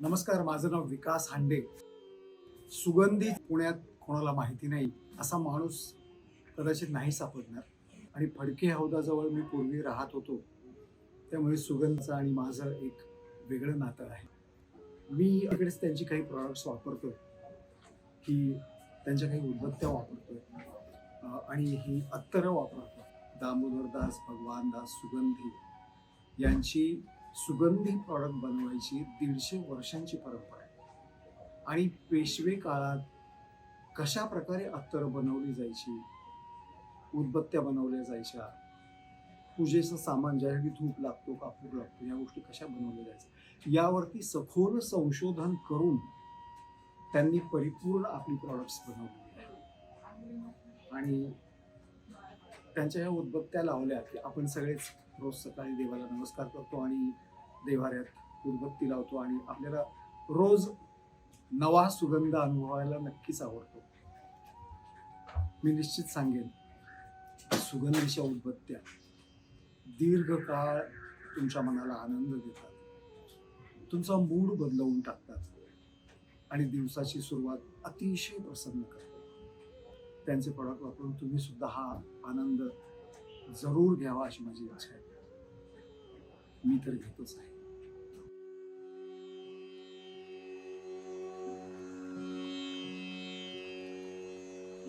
नमस्कार माझं नाव विकास हांडे. सुगंधी पुण्यात कोणाला माहिती नाही असा माणूस कदाचित नाही सापडणार. आणि फडके हौदाजवळ मी पूर्वी राहत होतो. त्यामुळे सुगंधचं आणि माझं एक वेगळं नातं आहे. मी इकडेच त्यांची काही प्रॉडक्ट्स वापरतोय की त्यांच्या काही उदबत्त्या वापरतोय आणि ही अत्तरं वापरतो दामोदरदास भगवानदास सुगंधी यांची सुगंधी प्रॉडक्ट बनवायची दीडशे वर्षांची परंपरा आहे. आणि पेशवे काळात कशा प्रकारे अत्तर बनवली जायची? उदबत्त्या बनवल्या जायच्या. पूजेचं सामान ज्यासाठी धूप लागतो कापूर लागतो या गोष्टी कशा बनवल्या जायच्या? यावरती सखोल संशोधन करून त्यांनी परिपूर्ण आपली प्रॉडक्ट्स बनवलेली आणि त्यांच्या ह्या उदबत्त्या लावल्या की आपण सगळेच रोज सकाळी देवाला नमस्कार करतो आणि देवाऱ्यात उदबत्ती लावतो आणि आपल्याला रोज नवा सुगंध अनुभवायला नक्कीच आवडतो. मी निश्चित सांगेन सुगंधीच्या उदबत्त्या दीर्घकाळ तुमच्या मनाला आनंद देतात. तुमचा मूड बदलवून टाकतात आणि दिवसाची सुरुवात अतिशय प्रसन्न करतात. त्यांचे प्रॉडक्ट वापरून तुम्ही सुद्धा हा आनंद जरूर घ्यावा अशी माझी इच्छा आहे. मी तर घेतोच आहे.